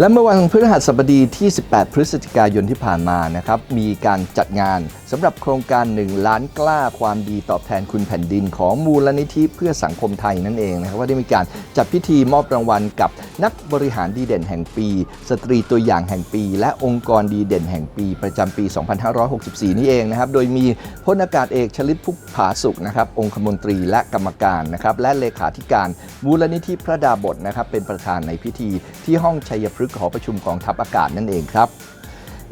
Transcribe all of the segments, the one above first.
และเมื่อวันพฤหัสบดีที่ 18 พฤศจิกายนที่ผ่านมานะครับมีการจัดงานสำหรับโครงการ 1 ล้านกล้าความดีตอบแทนคุณแผ่นดินของมูลนิธิเพื่อสังคมไทยนั่นเองนะครับว่าได้มีการจัดพิธีมอบรางวัลกับ นักบริหารดีเด่นแห่งปี สตรีตัวอย่างแห่งปี และองค์กรดีเด่นแห่งปี ประจำปี 2564 นี่เองนะครับโดยมีพลอากาศเอกชลิตพุกผาสุขนะครับองคมนตรีและกรรมการนะครับและเลขาธิการมูลนิธิพระดาบทนะครับเป็นประธานในพิธีที่ห้องชัยพฤกษ์หอประชุมกองทัพอากาศนั่นเองครับ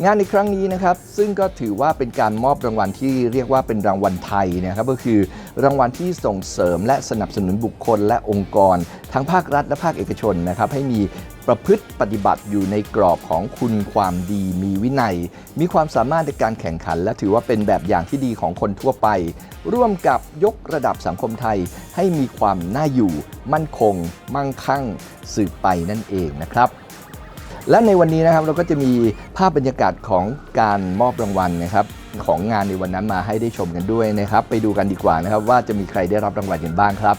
งานในครั้งนี้นะครับซึ่งก็ถือว่าเป็นการมอบรางวัลที่เรียกว่าเป็นรางวัลไทยนะครับก็คือรางวัลที่ส่งเสริมและสนับสนุนบุคคลและองค์กร ทั้งภาครัฐและภาคเอกชนนะครับให้มีประพฤติปฏิบัติอยู่ในกรอบของคุณความดีมีวินัย มีความสามารถในการแข่งขัน และถือว่าเป็นแบบอย่างที่ดีของคนทั่วไป ร่วมกับยกระดับสังคมไทยให้มีความน่าอยู่ มั่นคง มั่งคั่ง สืบไปนั่นเองนะครับ และในวันนี้นะครับเราก็จะมีภาพบรรยากาศของการมอบรางวัลนะครับของงานในวันนั้นมาให้ได้ชมกันด้วยนะครับ ไปดูกันดีกว่านะครับว่าจะมีใครได้รับรางวัลกันบ้างครับ